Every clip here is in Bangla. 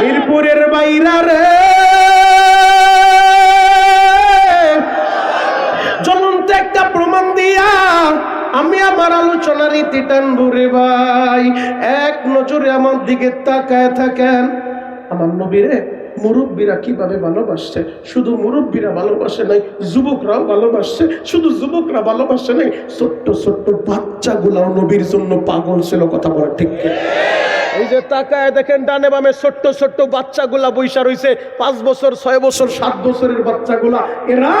মিরপুরের বাইরা রে। জ্বলন্ত একটা প্রমাণ দিয়া আমি আমার আলোচনার ইতি টানবো ভাই। এক নজরে আমার দিকে তাকায় থাকেন। আমার নবীরে মুরব্বীরা কীভাবে ভালোবাসছে? শুধু মুরব্বীরা ভালোবাসে নাই, যুবকরাও ভালোবাসছে। শুধু যুবকরা ভালোবাসে নাই, ছোট্ট ছোট্ট বাচ্চাগুলাও নবীর জন্য পাগল ছিল, কথা বলা ঠিক? এই যে তাকায় দেখেন, ডানে বামে ছোট্ট ছোট্ট বাচ্চাগুলা বৈশা রয়েছে পাঁচ বছর, ছয় বছর, সাত বছরের বাচ্চাগুলা, এরা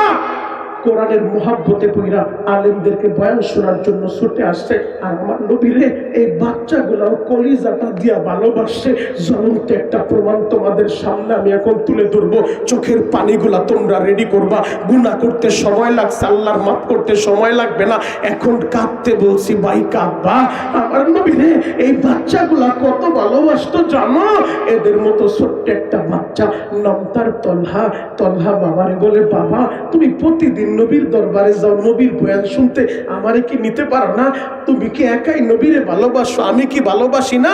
কোরআনের মহাব্বতে পইরা আলেমদেরকে বয়ান শোনার জন্য ছুটে আসছে। আর আমার নবীরে এই বাচ্চাগুলাও কলিজাটা দিয়া ভালোবাসছে। জ্বলন্ত একটা প্রমাণ তোমাদের সামনে আমি এখন তুলে ধরবো। চোখের পানিগুলা তোমরা রেডি করবা। গুণা করতে সময় লাগছে, আল্লাহর মাফ করতে সময় লাগবে না। এখন কাঁদতে বলছি, ভাই, কাঁদবা? আমার নবীরে এই বাচ্চাগুলা কত ভালোবাসতো জানো? এদের মতো ছোট্ট একটা বাচ্চা, নাম তার তলহা। তলহা বাবারে বলে বাবা, তুমি প্রতিদিন নবীর দরবারে যাও, নবীর বয়ান শুনতে। আমারে কি নিতে পারো না? তুমি কি একাই নবীরে ভালোবাসো? আমি কি ভালোবাসি না?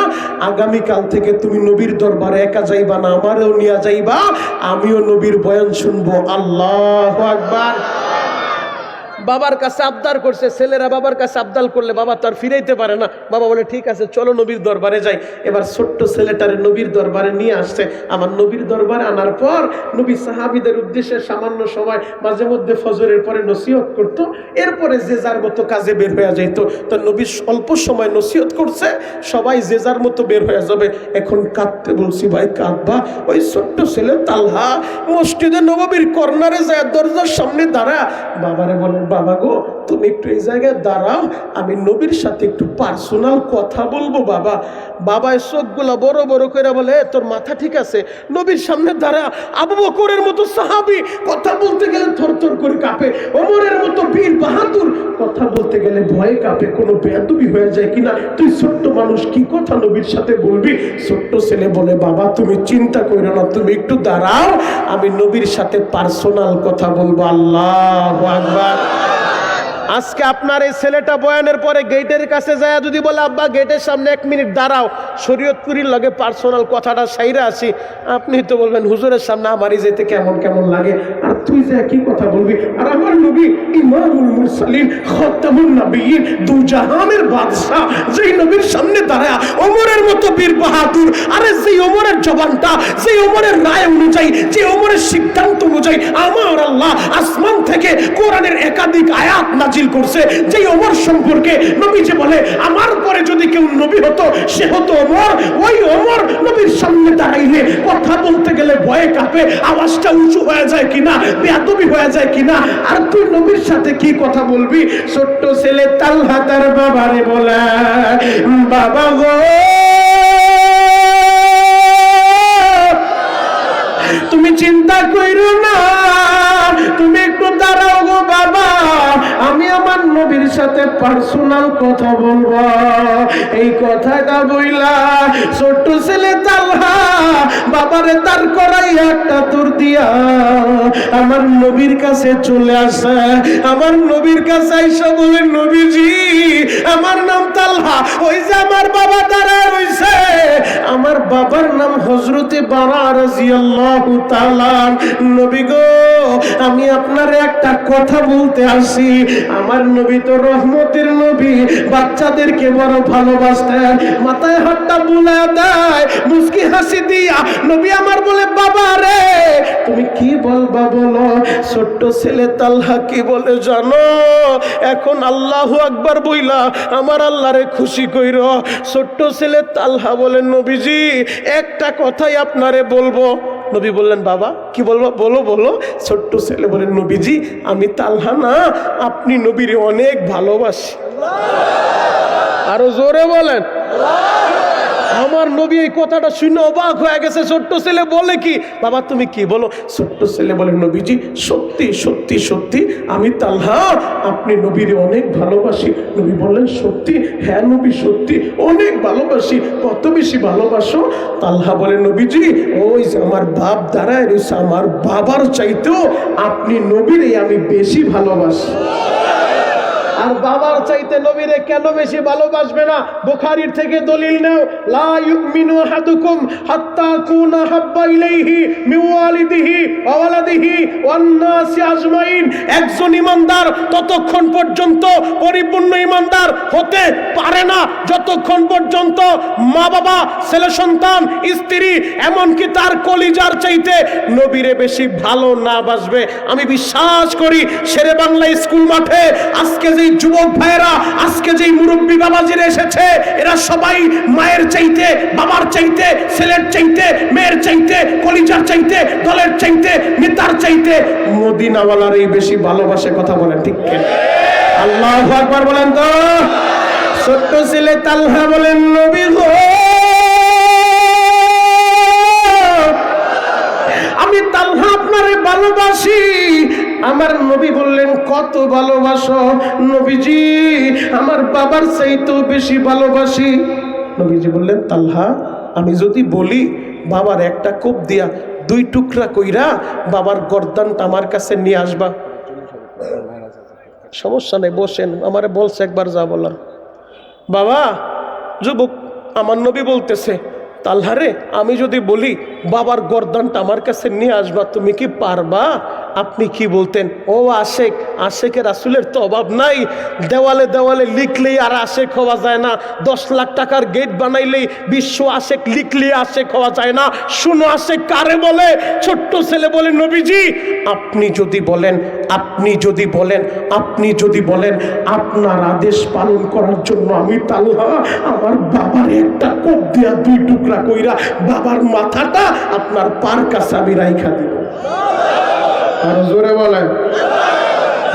আগামীকাল থেকে তুমি নবীর দরবারে একা যাইবা না, আমারও নিয়ে যাইবা। আমিও নবীর বয়ান শুনব। আল্লাহ আকবার। বাবার কাছে আবদার করছে, ছেলেরা বাবার কাছে আবদাল করলে বাবা তার ফিরাইতে পারে না। বাবা বলে, ঠিক আছে, চলো নবীর দরবারে যাই। এবার ছোট্ট ছেলেটারে নবীর দরবারে নিয়ে আসছে। আমার নবীর দরবারে আনার পর নবী সাহাবিদের উদ্দেশ্যে সামান্য সময় মাঝে মধ্যে ফজরের পরে নসিহত করতো। এরপরে যে যার মতো কাজে বের হয়ে যাইতো। তো নবী অল্প সময় নসিহত করছে, সবাই যে যার মতো বের হয়ে যাবে। এখন কাঁদতে বলছি, ভাই, কাঁদবা? ওই ছোট্ট ছেলে তালহা মসজিদে নববীর কর্নারে যায়, দরজার সামনে দাঁড়া বাবারে বলেন বাবা গো তুমি একটু এই জায়গায় দাঁড়াও, আমি নবীর সাথে একটু পার্সোনাল কথা বলব, বাবা। বাবা, এই চোখগুলা বড় বড় করে বলে তোর মাথা ঠিক আছে? নবীর সামনে দাঁড়া, আবু বকরের মতো সাহাবি, কথা বলতে গেলে থর থর করে কাঁপে, ওমরের মতো বীর বাহাদুর, কথা বলতে গেলে ভয়ে কাঁপে, কোনো বেয়াদুবি হয়ে যায় কিনা? তুই ছোট্ট মানুষ, কি কথা নবীর সাথে বলবি? ছোট্ট ছেলে বলে, বাবা, তুমি চিন্তা করো না, তুমি একটু দাঁড়াও, আমি নবীর সাথে পার্সোনাল কথা বলব। আল্লাহ আকবার। আজকে আপনার এই ছেলেটা বয়ানের পরে গেটের কাছে যায়, যদি বলে, আব্বা, গেটের সামনে এক মিনিট দাঁড়াও, শরীয়তপুরীর লগে পার্সোনাল কথাটা সাইরা আসি আপনি তো বলবেন, হুজুরের সামনে আমারই যেতে কেমন কেমন লাগে? আর তুই যে কি কথা বলবি, আর আমার নবী ইমামুল মুরসালিন, খতামুন নবীন দু জাহানের বাদশা যেই নবীর সামনে দাঁড়ায় ওমরের মতো বীর বাহাদুর, আরে যেই ওমরের জবানটা, যেই ওমরের রায় অনুযায়ী সিদ্ধান্ত অনুযায়ী আমার আল্লাহ আসমান থেকে কোরআনের একাধিক আয়াত নাজিল করছে, যেই ওমর সম্পর্কে নবী যে বলে, আমার পরে যদি কেউ নবী হতো, সে হতো ওমর। ওই ওমর নবীর সামনে দাঁড়াইলে কথা বলতে গেলে ভয়ে কাঁপে, আওয়াজটা উঁচু হয়ে যায় কিনা, বেয়াদবি হয়ে যায় কিনা, আর তুই নবীর সাথে কি কথা বলবি? ছোট্ট ছেলে তালহা তার বাবারে বলে, বাবা গো। তুমি চিন্তা করো না। তুমি একটু দাঁড়াও গো বাবা। আমি আমার নবীর সাথে পার্সোনাল কথা বলব। এই কথাটা বইলা ছোট্ট ছেলে বাবারে তার করাই একটা তোর দিয়া। আমার নবীর কাছে চলে আসে। আমার নবীর কাছে আইসা বলে, নবীজি, আমার নাম তালহা। ওই যে আমার বাবা দাঁড়ায় রইছে। আমার বাবার নাম হজরতে বারা রাজিয়াল্লাহু তাআলা। নবী গো, আমি আপনার একটা কথা বলতে আসি। আমার নবী তো রহমতের নবী। বাচ্চাদেরকে বড় ভালোবাসতেন। মাথায় হাতটা বুলা দেয় মুস্কি হাসি দিয়া নবী আমার বলে, বাবা রে, তুমি কি বলবা বলো? ছোট্ট ছেলে তালহা কি বলে জানো? এখন আল্লাহ আকবার বইলা, আমার আল্লাহরে খুশি কইর। ছোট্ট ছেলে তালহা বলেন নবীজি, একটা কথাই আপনারে বলব। নবী বললেন, বাবা, কি বলব? বলো বলো। ছোট্ট ছেলে বলেন নবীজি, আমি তালহা না, আপনি নবীর অনেক ভালোবাসি। আরও জোরে বলেন। আমার নবী এই কথাটা শুনে অবাক হয়ে গেছে। ছোট্ট ছেলে বলে কি? বাবা, তুমি কি বলো? ছোট্ট ছেলে বলে, নবীজি, সত্যি সত্যি সত্যি, আমি তালহা, আপনি নবীর অনেক ভালোবাসি। নবী বললেন, সত্যি? হ্যাঁ নবী, সত্যি, অনেক ভালোবাসি। কত বেশি ভালোবাসো? তালহা বলে, নবীজি, ওই যে আমার বাপ দাঁড়ায় রয়েছে, আমার বাবার চাইতেও আপনি নবীরে আমি বেশি ভালোবাসি। আর বাবার চাইতে নবীরে কেন বেশি ভালোবাসবে না? বুখারীর থেকে দলিল নাও। লা ইউমিনু আহাদুকুম হাত্তা কুনা হাব্বা ইলাইহি মিন ওয়ালিদিহি নাসি আজমাইন। একজন ইমানদার ততক্ষণ পর্যন্ত পরিপূর্ণ ইমানদার হতে পারে না। যতক্ষণ পর্যন্ত মা বাবা ছেলে সন্তান, স্ত্রী, এমনকি তার কলিজার চাইতে নবীরে বেশি ভালো না বাসবে। আমি বিশ্বাস করি, শেরে বাংলা স্কুল মাঠে আজকে যেই যুবক ভাইয়েরা, আজকে যেই মুরব্বী বাবাজিরা এসেছে, এরা সবাই মায়ের চাইতে, বাবার চাইতে, ছেলের চাইতে, মেয়ের চাইতে, কলিজার চাইতে, দলের চাইতে, নেতার চাইতে। মদিনাওয়ালার এই বেশি ভালোবাসে কথা বলেন, ঠিক আল্লাহ আকবার বলেন তো। ছোট্ট ছেলে তালহা বলেন, নবী গো। আমি তালহা আপনারে ভালোবাসি। আমার নবী বললেন, কত ভালোবাসো নবীজি, আমার বাবার চাইতেও বেশি ভালোবাসি। নবীজি বললেন, তালহা, আমি যদি বলি, বাবার একটা কোপ দিয়া দুই টুকরা কইরা বাবার গর্দানটা আমার কাছে নিয়ে আসবা। সমস্যা নেই, বসেন, আমারে বলছে একবার যা বলার। বাবা, যুবক, আমার নবী বলতেছে তালহারে, আমি যদি বলি, বাবার গর্দানটা আমার কাছে নিয়ে আসবা, তুমি কি পারবা? আপনি কি বলতেন? ও আশেক, আশেকের আসলের তো অভাব নাই। দেওয়ালে দেওয়ালে লিখলেই আর আশেক হওয়া যায় না। দশ লাখ টাকার গেট বানাইলেই বিশ্ব আশেক, লিখলেই আশেক হওয়া যায় না। শুনো আশেক, কারে বলে? ছোট্ট ছেলে বলে, নবীজি, আপনি যদি বলেন, আপনি যদি বলেন, আপনি যদি বলেন, আপনার আদেশ পালন করার জন্য আমি তালহা, আমার বাবার একটা কোপ দিয়া দুই টুকরা কইরা বাবার মাথাটা আপনার পার কাছে আমি রাইখা দিব। আরও জোরে বলেন।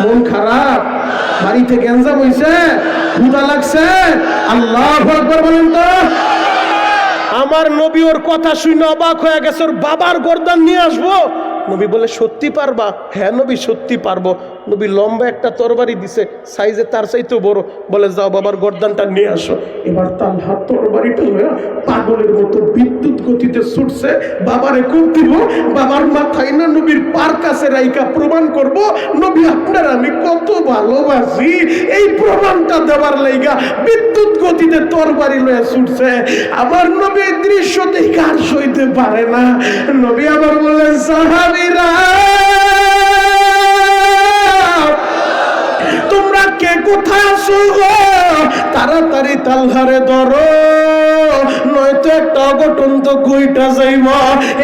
মন খারাপ? বাড়িতে গ্যাঞ্জাম হইছে? ক্ষুদা লাগছে? আল্লাহ আকবার বলেন তো। আমার নবী ওর কথা শুনে অবাক হয়ে গেছে ওর বাবার গর্দান নিয়ে আসব। নবী বলে সত্যি পারবা? হ্যাঁ নবী সত্যি পারব। নবী লম্বা একটা তরবারি দিছে, সাইজে তার চাইতেও বড়। বলে, যাও বাবার গর্দানটা নিয়ে আসো। এবার তার হাত তরবারিটা লয়া পাগলের মতো বিদ্যুৎ গতিতে ছুটছে। বাবারে কোপ দিব, বাবার মাথায় না নবীর পার কাছে রাইকা প্রমাণ করব। নবী, আপনার আমি কত ভালোবাসি। এই প্রমাণটা দেওয়ার লাইগা বিদ্যুৎ গতিতে তরবারি লয়ে ছুটছে। আমার নবী দৃশ্য দেখে আর সইতে পারে না। নবী আবার বললেন, সাহাবিরা! তোমরা কে কোথায় আসো তাড়াতাড়ি তালহারে ধরো। নয়তো একটা অঘটন কইটা যাইব।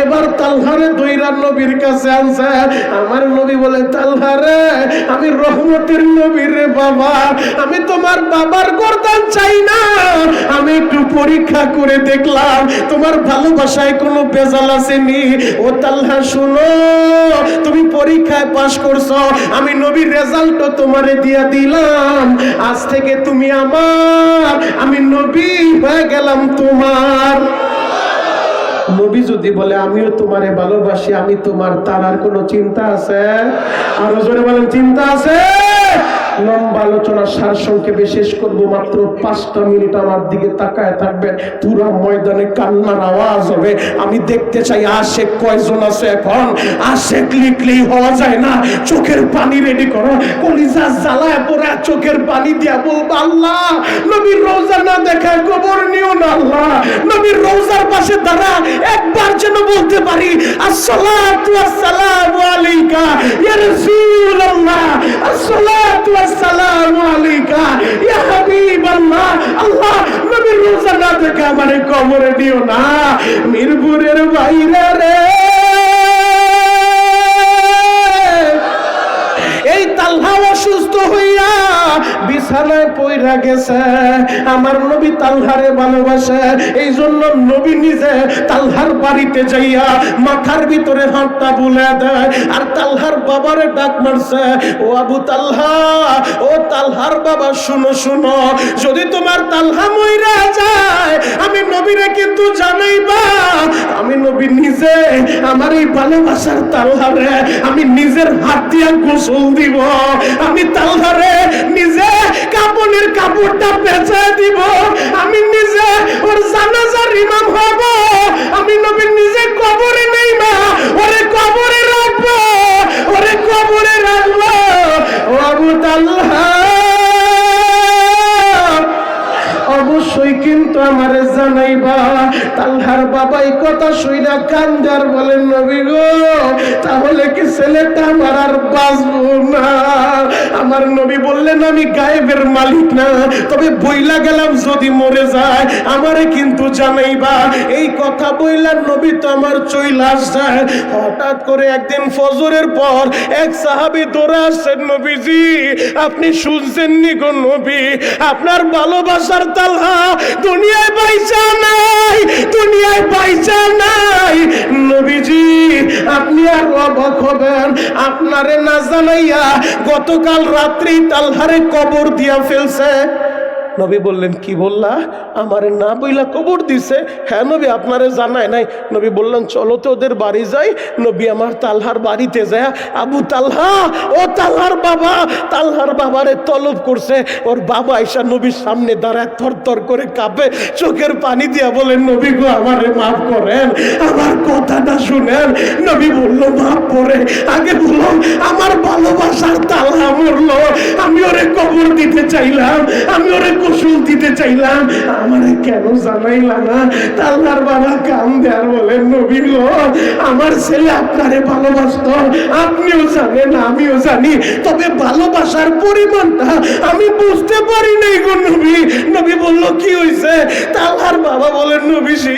এবার তালহারে দইরা নবীর কাছে আনছে। আমার নবী বলে তালহারে আমি রহমতের নবীর রে বাবা। আমি তোমার বাবার চাই না। আমি একটু পরীক্ষা করে দেখলাম, তোমার ভালোবাসায় কোনো বেজাল আসেনি। ও তালহা, শুনো, তুমি পরীক্ষায় পাশ করছ। আমি নবীর রেজাল্টও তোমারে দিয়া দিলাম। আজ থেকে তুমি আমার, আমি নবী হয়ে গেলাম তোমার। নবী যদি বলে, আমিও তোমারে ভালোবাসি, আমি তোমার তার, আর কোনো চিন্তা আছে? আরও জোরে বলেন, চিন্তা আছে? লম্বা আলোচনা সার সংক্ষেপে শেষ করব, মাত্র পাঁচটা মিনিট আমার দিকে তাকায় থাকবেন। পুরো ময়দানে কান্নার আওয়াজ হবে। আমি দেখতে চাই আশেক কয়জন আছে এখন। আশেক লিখলেই হওয়া যায় না। চোখের পানি রেডি করো। কলিজা জ্বালায় পড়ে চোখের পানি দিয়া বলব, আল্লাহ, নবীর রোজা না দেখা কবর নিও না আল্লাহ। নবীর রোজার পাশে দাঁড়া, একবার যেন বলতে পারি, আসসালাতু আসসালামু আলাইকা ইয়া রাসূলুল্লাহ, আসসালাতু আসসালামু আলাইকা। ইয়া হাবিবাল্লাহ, আল্লাহ, নবীর রোজা না দেখা আমারে কবরে দিও না। মিরপুরের বাইরে রে। এই তালহা অসুস্থ হইয়া বিছানায় পইরা গেছে। আমার নবী তালহারে ভালোবাসে। এই জন্য নবী নিজে তালহার বাড়িতে যাইয়া মাথার ভিতরে হাতটা বুলে দেয়। আর তালহার বাবারে ডাক মারছে, ও আবু তালহা, ও তালহার বাবা, শুনো শুনো। যদি তোমার তালহা মইরা যায়, আমি নবীরে কিন্তু জানাইবা। আমি নবী নিজে আমার এই ভালোবাসার তালহারে, আমি নিজের হাত দিয়া গোসল দিব। আমি তালহারে নিজে কাপড়ের কাপড়টা বেচে দিব। আমি নিজে ওর জানাজার ইমাম হব। আমি নবী কথা শুইনা কান্দার বলেন, নবী গো, তাহলে কি ছেলেটা আমার আর বাঁচবো না? আমার নবী বললেন, আমি গায়েবের মালিক না, তবে বইলা গেলাম যদি মরে যায়, আমারে কিন্তু জানাইবা। এই কথা বইলা নবী তো আমার চইলাস যায় হঠাৎ করে একদিন ফজরের পর এক সাহাবি দৌড়ে আসছেন, নবীজি, আপনি শুনছেননি গো নবী? আপনার ভালোবাসার তালহা নাই পাইসা নাই। নবীজি, আপনি আর অবাক হবেন আপনারে না জানাইয়া গতকাল রাত্রি তালহারে কবর দিয়া ফেলছে। নবী বললেন, কি বললা? আমারে না বইলা কবর দিছে। হ্যাঁ নবী, আপনারে জানায় নাই। নবী বললেন, চলো তো ওদের বাড়ি যাই। নবী আমার তালহার বাড়িতে যায়। আবু তালহা, ও তালহার বাবা, তালহার বাবারে তলব করছে। ওর বাবা আইসা নবীর সামনে দাঁড়ায় থর থর করে কাঁপে। চোখের পানি দিয়া বলেন, নবী গো, আমারে মাফ করেন। আমার কথাটা শুনেন। নবী বলল, মাফ করে। আগে বললাম আমার ভালোবাসার তালহা মরলো। আমি ওরে কবর দিতে চাইলাম। আমি ওরে গোসল দিতে চাইলাম, আমারে কেন জানাইলা না? তাল্লার বাবা কাম দেয়ার বলেন নবী গো, আমার ছেলে আপনারে ভালোবাসতো, আপনিও জানেন, আমিও জানি, তবে ভালোবাসার পরিমাণটা আমি বুঝতে পারি নাই গো নবী। নবী বলল, কি হইছে? তাল্লার বাবা বলেন নবীজি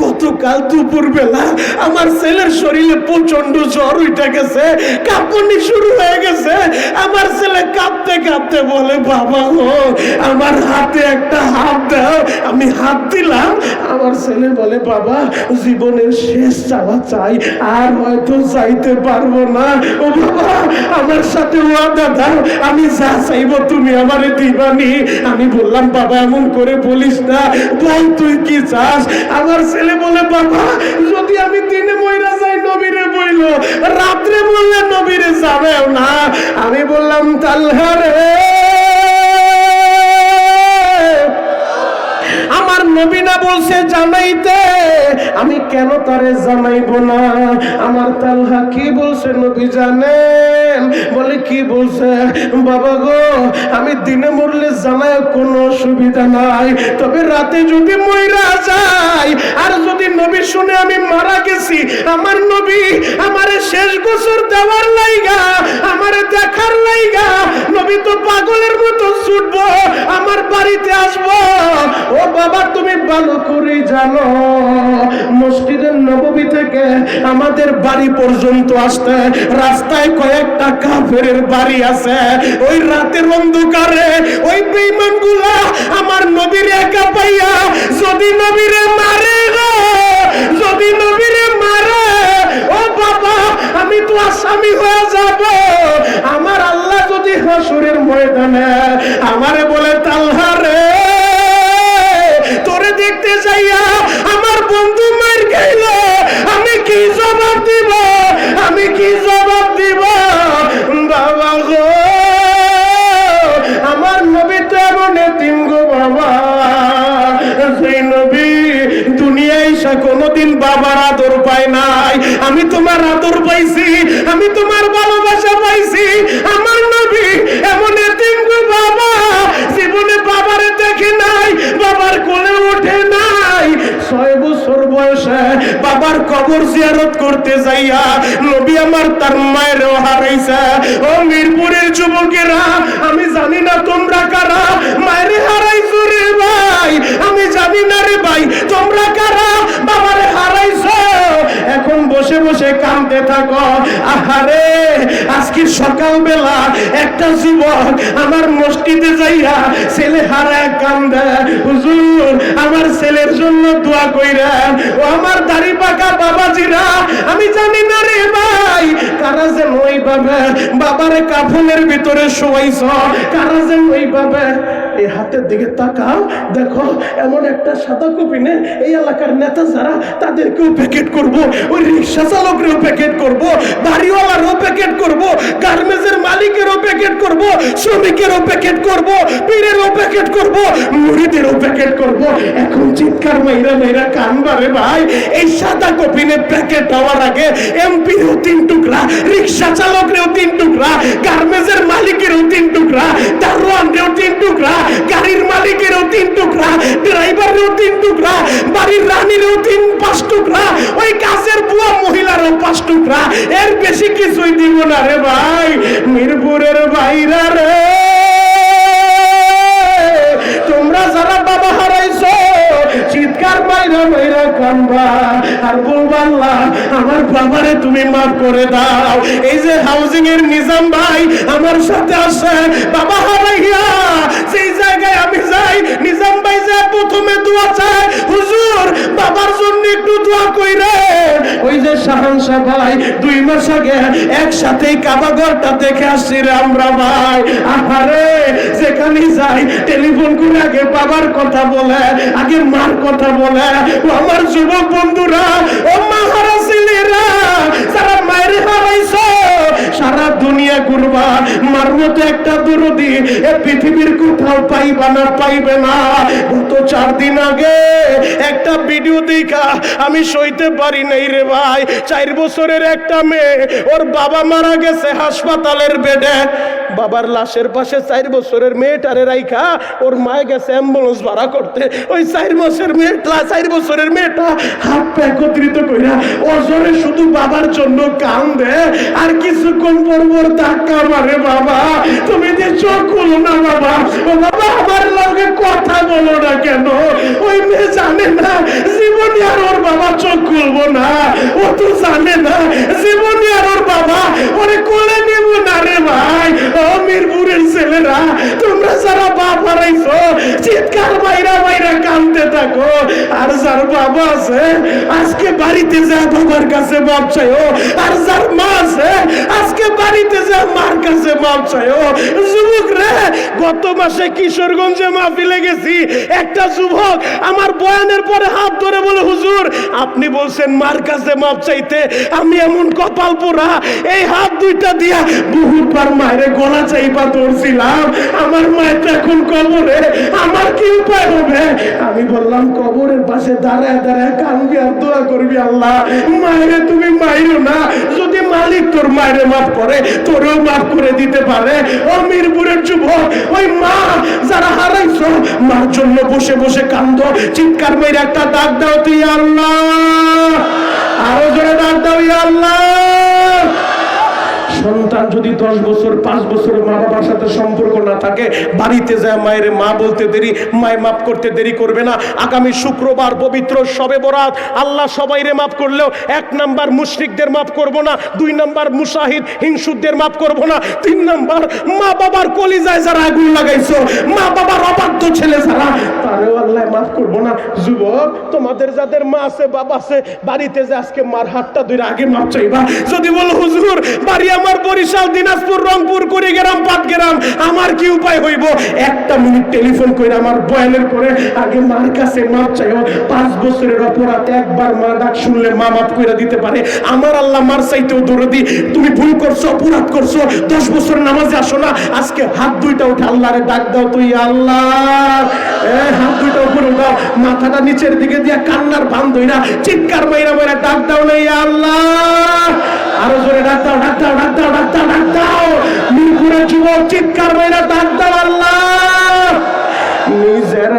গতকাল দুপুর বেলা আমার ছেলের শরীরে প্রচণ্ড জ্বর উঠে গেছে, কাঁপুনি শুরু হয়ে গেছে। আমার ছেলে কাঁপতে কাঁপতে বলে, বাবা গো, আমার হাতে একটা হাত দাও। আমি হাত দিলাম। আমার ছেলে বলে, বাবা, জীবনের শেষ চাওয়া চাই। আর হয়তো চাইতে পারব না। ও বাবা, আমার সাথে ওয়াদা দাও। আমি যা চাইব তুমি আমারে দিবানি। আমি বললাম, বাবা, এমন করে বলিস না। বল তুই কি চাস? আমার ছেলে বলে, বাবা, যদি আমি দিনে ময়রা যাই, নবীরে বইল। রাত্রে বললে নবীরে যাবেও না। আমি বললাম তাল্লারে নবী না বলছে জানাইতে। আমি কেন তারে জানাইব না? আমার তালহা কি বলছে নবী জানেন? বলে কি বলছে? বাবা গো, আমি দিনে মরলে জানায় কোনো অসুবিধা নাই। তবে রাতে যদি মইরা যাই আর যদি নবী শুনে আমি মারা গেছি, আমার নবী আমারে শেষ গোসর দেওয়ার লাইগা, আমারে দেখার লাইগা, নবী তো পাগলের মতো ছুটবো, আমার বাড়িতে আসব। ও বাবা তুমি ভালো করে জানো, মসজিদের নববী থেকে আমাদের বাড়ি পর্যন্ত আসতে রাস্তায় কয়েকটা কাফেরের বাড়ি আছে। ওই রাতের অন্ধকারে ওই বেঈমানগুলা আমার নবীর একা পাইয়া যদি নবীরে মারে যদি নবীরে মারে, ও বাবা, আমি তো আসামি হয়ে যাব। আমার আল্লাহ যদি হাসুরের ময়দানে আমারে বলে তোরে দেখতে যাইয়া আমার বন্ধু মার গেল আমি কি জবাব দিব? আমি কি জবাব দিব? বাবা গো, আমার নবী তো এমন এতিম গো বাবা। সেই নবী দুনিয়ায় সে কোনোদিন বাবার আদর পায় নাই। আমি তোমার আদর পাইছি, আমি তোমার ভালোবাসা পাইছি। আমার নবী এমন এতিম গো বাবা। জীবনে বাবারে দেখে নাই, বাবার কোলে ওঠে নাই। ছয় বছর বয়সে বাবার কবর জিয়ারত করতে যাইয়া নবী আমার তার মায়েরও হারাইছে। ও মিরপুরের যুবকেরা, আমি জানি না তোমরা কারা, মায়ের হারাইছো রে ভাই, আমি জানি না রে ভাই, তোমরা কারা, বাবারে হারাইছো। এখন বসে বসে কাঁদতে থাকো সকালবেলা একটা জীবন আমার মসজিদে যাইয়া ছেলে হারা কান্দা। হুজুর, আমার ছেলের জন্য দোয়া কইরা। ও আমার দাড়ি পাকা বাবাজিরা, আমি জানি না রে ভাই, কারা যেন ওইভাবে বাবার কাফনের ভিতরে শোয়াইছ, কারা যেন ওইভাবে এই হাতের দিকে তাকাও। দেখো, এমন একটা সাদা কপিনে এই এলাকার নেতা যারা, তাদেরকেও প্যাকেট করব, ওই রিক্সা চালকরেও প্যাকেট করব, বাড়িওয়ালারও প্যাকেট করব, গার্মেন্টসের মালিকেরও প্যাকেট করব, শ্রমিকেরও প্যাকেট করব, পীরেরও প্যাকেট করব, মুড়িদেরও প্যাকেট করব। এখন চিৎকার মাইরা মাইরা কানবারে ভাই। এই সাদা কপিনে প্যাকেট হওয়ার আগে এমপিরও তিন টুকরা, রিক্সা চালকরেও তিন টুকরা, গার্মেন্টসের মালিকেরও তিন টুকরা, দারোয়ানরেও তিন টুকরা গাড়ির মালিকেরও তিন টুকরা, ড্রাইভারেরও তিন টুকরা, বাড়ির রানীরও তিন, পাঁচ টুকরা, ওই কাজের বুয়া মহিলারও পাঁচ টুকরা। এর বেশি কিছুই দিব না রে ভাই, মিরপুরের বাইরা রে। তোমরা যারা বাবা হারাইছো, চিৎকার বাইরা বাইরা কানবা আর বলবা আমার বাবারে তুমি মাফ করে দাও। এই যে হাউজিং এর নিজাম ভাই, আমার সাথে আসে, বাবা হারাইয়া সেই জায়গায় আমি যাই, নিজাম ভাই যায়, প্রথমে দোয়া চায়, হুজুর, বাবার জন্য একটু দোয়া কইরে। ওই যে শাহানশা ভাই, দুই মাস আগে একসাথেই কাবাগরটা দেখে আসছি রে আমরা ভাই। আহারে যেখানে যাই, টেলিফোন করে আগে বাবার কথা বলে, আগে মার কথা বলে। ও আমার যুবক বন্ধুরা, ও মাহারা ছেলেরা যারা মায়ের হারাইছো। সারা দুনিয়া ঘুরবা। মার মতো একটা দুরুদি। এ পৃথিবীর কোথাও পাইবা না, পাইবে না। গত চার দিন আগে একটা ভিডিও দেখা। আমি সইতে পারি নাই রে ভাই। চার বছরের একটা মেয়ে। ওর বাবা মারা গেছে হাসপাতালের বেডে। বাবার লাশের পাশে চার বছরের মেয়েটারে রাইখা ওর মায়ে গেছে অ্যাম্বুলেন্স ভাড়া করতে। ওই চার বছরের মেয়েটা, চার বছরের মেয়েটা হাত পা একত্রিত কইরা অজরে শুধু বাবার জন্য কান্দে। আর কিছুক্ষণ পর পর ধাক্কা মারে বাবা। তুমি যে চোখ খুলো না বাবা। ও বাবা, আমার লগে কথা বলো না কেন? ওই মেয়ে জানে না, জীবনে আর ওর বাবা চোখ খুলবো না। ও তো জানে না, জীবনে আর ওর বাবা ওরে কোলে নেব না রে ভাই। ও মিরপুরের ছেলেরা, তোমরা যারা বাপ হারাইছো, চিৎকার বাইরা বাইরা কানতে থাকো। আর যার বাবা আছে, আজকে বাড়িতে যা বাবার কাছে মাপ চাইও, আর যার মা আছে আজকে বাড়িতে যা মার কাছে মাপ চাইও যুবক রে, গত মাসে কিশোরগঞ্জে মাহফিলে গেছি, একটা যুবক আমার বয়ানের পরে হাত ধরে বলে, হুজুর, আপনি বলছেন মার কাছে মাপ চাইতে, আমি এমন কপাল পোড়া, এই হাত দুইটা দিয়া বহুতবার মায়ের গলা চাইবা ধরছিলাম, আমার মায়ের এখন কবরে, আমার কি উপায় হবে? আমি বললাম, কবরের পাশে দাঁড়ায় দাঁড়ায় কানবি আর দোয়া করবি আল্লাহ, মায়েরে তুমি মাইরো না, যদি মালিক তোর মায়েরে মাফ করে, তোরেও মাফ করে দিতে পারে। ও মিরপুরের যুবক, ওই মা যারা হারাইছো, মার জন্য বসে বসে কান্দ, চিৎকার মেরে একটা দাগ দাও তুই আল্লাহ। আরও জোরে দাগ দাও আল্লাহ। সন্তান যদি দশ বছর, পাঁচ বছর মা বাবার সাথে সম্পর্ক না থাকে, বাড়িতে যায় মায়ের মা বলতে দেরি, মায় মাফ করতে দেরি করবে না। আগামী শুক্রবার পবিত্র সবে বরাত, আল্লাহ সবাইরে মাফ করলেও এক নাম্বার মুশরিকদের মাফ করব না, দুই নাম্বার মুসাহিদ হিংসুকদের মাফ করব না, তিন নাম্বার মা বাবার কলিজায় যারা আগুন লাগাইছো, মা বাবার অবাধ্য ছেলে যারা, তারেও আল্লাহ মাফ করব না। যুবক, তোমাদের যাদের মা আছে, বাবা আছে, বাড়িতে যে আজকে মার হাতটা ধরে আগে মাপ চাইবা। যদি বলো, হুজুর, বাড়ি আমার বরিশাল, দিনাজপুর, রংপুর, কুড়িগ্রাম, পাটগ্রাম, আমার কি উপায় হইব? একটা মিনিট টেলিফোন করে আমার বয়ানের পরে আগে মার কাছে মাপ চাইও। পাঁচ বছরের অপরাধ একবার মা ডাক শুনলে মা মাফ করে দিতে পারে। আমার আল্লাহ মার চাইতেও দৌড়দি তুমি ভুল করছ, অপরাধ করছ। দশ বছর নামাজে আসো না। আজকে হাত দুইটা উঠে আল্লাহরে ডাক দাও তুই আল্লাহ। হাত দুইটা উপরে উঠাও। মাথাটা নিচের দিকে দিয়া কান্নার বান না চিৎকার মাইরা মাইরা ডাক দাও নাই আল্লাহ। আরও জোরে ডাক দাও ডাক দাও ডাক দাও। ডাক দাও ডাক দাও মিরপুরের যুবক চিৎকার ডাক আল্লাহ। নিজের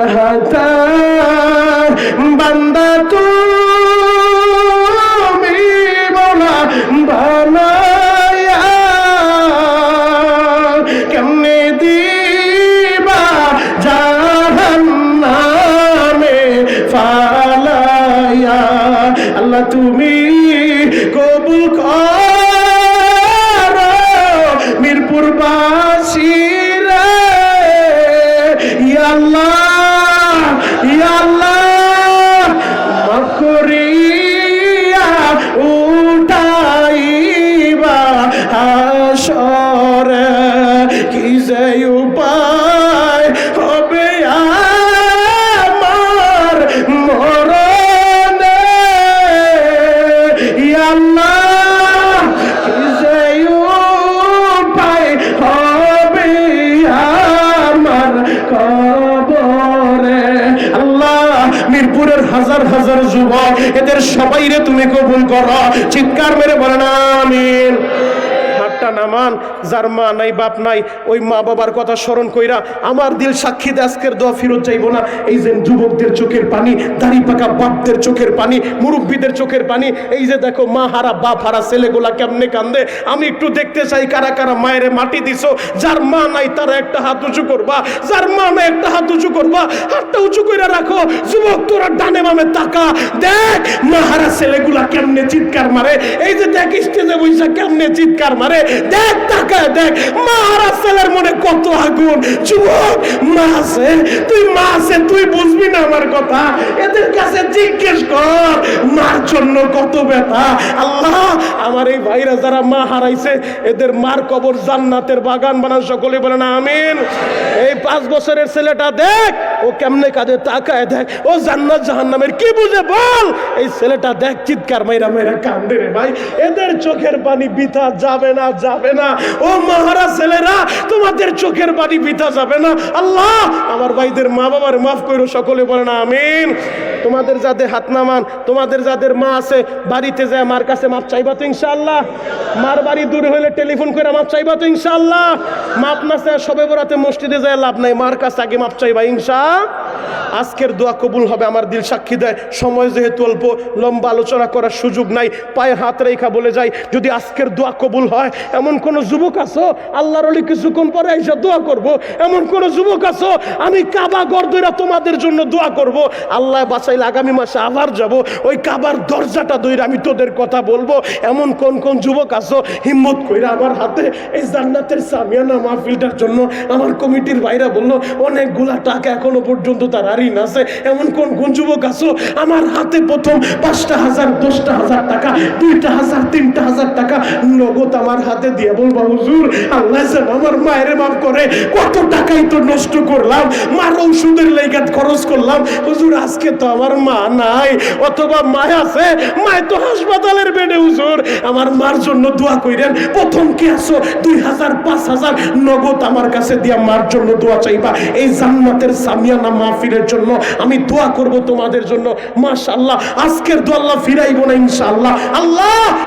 বান্দা তুমি সবাইরে তুমি কবুল করো। চিৎকার মেরে বলেন আমিন। নামান যার মা নাই, বাপ নাই, ওই মা বাবার কথা স্মরণ কইরা আমার দিল সাক্ষী আজকের দোয়া ফিরত যাইব না। এই যে যুবকদের চোখের পানি, দাড়ি পাকা বাপদের চোখের পানি, মুরব্বীদের চোখের পানি, এই যে দেখো মা হারা, বাপ হারা, ছেলেগুলা কেমনে কান্দে। আমি একটু দেখতে চাই কারা কারা মায়ের মাটি দিছো। যার মা নাই, তারা একটা হাত উঁচু করবা। যার মা নাই, একটা হাত উঁচু করবা। হাতটা উঁচু করে রাখো। যুবক, তোরা ডানে বামে তাকা। দেখ মা হারা, ছেলেগুলা কেমনে চিৎকার মারে। এই যে দেখ স্টেজে বৈশা কেমনে চিৎকার মারে। দেখ তাকায় দেখ। মাহারা ছেলের মনে কত আগুন। যুবক, মা আছে। তুই মা আছে, তুই বুঝবি না আমার কথা। এদের কাছে জিজ্ঞেস কর, মার জন্য কত ব্যথা। আল্লাহ, আমার এই ভাইরা যারা মা হারাইছে, এদের মার কবর জান্নাতের বাগান বানান সকলে বলেন আমিন। এই পাঁচ বছরের ছেলেটা দেখ, ও কেমনে কাজে তাকায় দেখ। ও জান্নাত জাহান্নামের কি বুঝে বল? এই ছেলেটা দেখ, চিৎকার মাইরা মাইরা কান্দে রে ভাই। এদের চোখের পানি বিথা যাবে না যাবে না। ও মহারা ছেলেরা, তোমাদের চোখের বাড়ি পিতা যাবে না। আল্লাহ, আমার ভাইদের মা বাবার মাফ করো, সকলে বলে না আমিন। তোমাদের যাদের হাত নামান, তোমাদের যাদের মা আছে, বাড়িতে যায় মার কাছে মাপ চাইবা তো ইনশাআল্লাহ। মার বাড়ি দূরে হলে টেলিফোন করে মাপ চাইবা তো ইনশাআল্লাহ। মাপ না চায় সবে বরাতে মসজিদে যায় লাভ নাই, মার কাছে আগে মাপ চাইবা ইনশা। আজকের দোয়া কবুল হবে, আমার দিল সাক্ষী দেয়। সময় যেহেতু অল্প, লম্বা আলোচনা করার সুযোগ নাই, পায়ে হাত রেখা বলে যাই। যদি আজকের দোয়া কবুল হয়, এমন কোন যুবক আছো, আল্লাহর অলি কিছুক্ষণ পরে এসে দোয়া করব, এমন কোন যুবক আছো, আমি কাবা ধইরা তোমাদের জন্য দোয়া করব, আল্লাহ বাঁচাইলে আগামী মাসে আবার যাব। ওই কাবার দরজাটা দইরা আমি তোদের কথা বলব। এমন কোন কোন যুবক আছো, হিম্মত কইরা আমার হাতে এই জান্নাতের সামিয়ানা মাহফিলটার জন্য আমার কমিটির ভাইরা বলল, অনেকগুলা টাকা এখনও পর্যন্ত তার ঋণ আছে এমন কোন কোন যুবক আছো, আমার হাতে প্রথম পাঁচটা হাজার, দশটা হাজার টাকা, দুইটা হাজার, তিনটা হাজার টাকা, নগদ আমার হাতে দিয়ে বলবা, হুজুর, আল্লাহ আমার মায়ের মাফ করে। কত টাকাই তো নষ্ট করলাম মার ঔষধের লেগে খরচ করলাম। হুজুর, আজকে তো আমার মা নাই, অথবা মা আছে, মায় তো হাসপাতালের বেডে, হুজুর। আমার মার জন্য দোয়া কইরেন, প্রথম কি আসো দুই হাজার, পাঁচ হাজার নগদ আমার কাছে দিয়া মার জন্য দোয়া চাইবা। এই জান্নাতের সামিয়ানা মাহফিলের জন্য আমি দোয়া করব তোমাদের জন্য। মাশাআল্লাহ, আজকের দোয়া আল্লাহ ফিরাইব না ইনশাআল্লাহ। আল্লাহ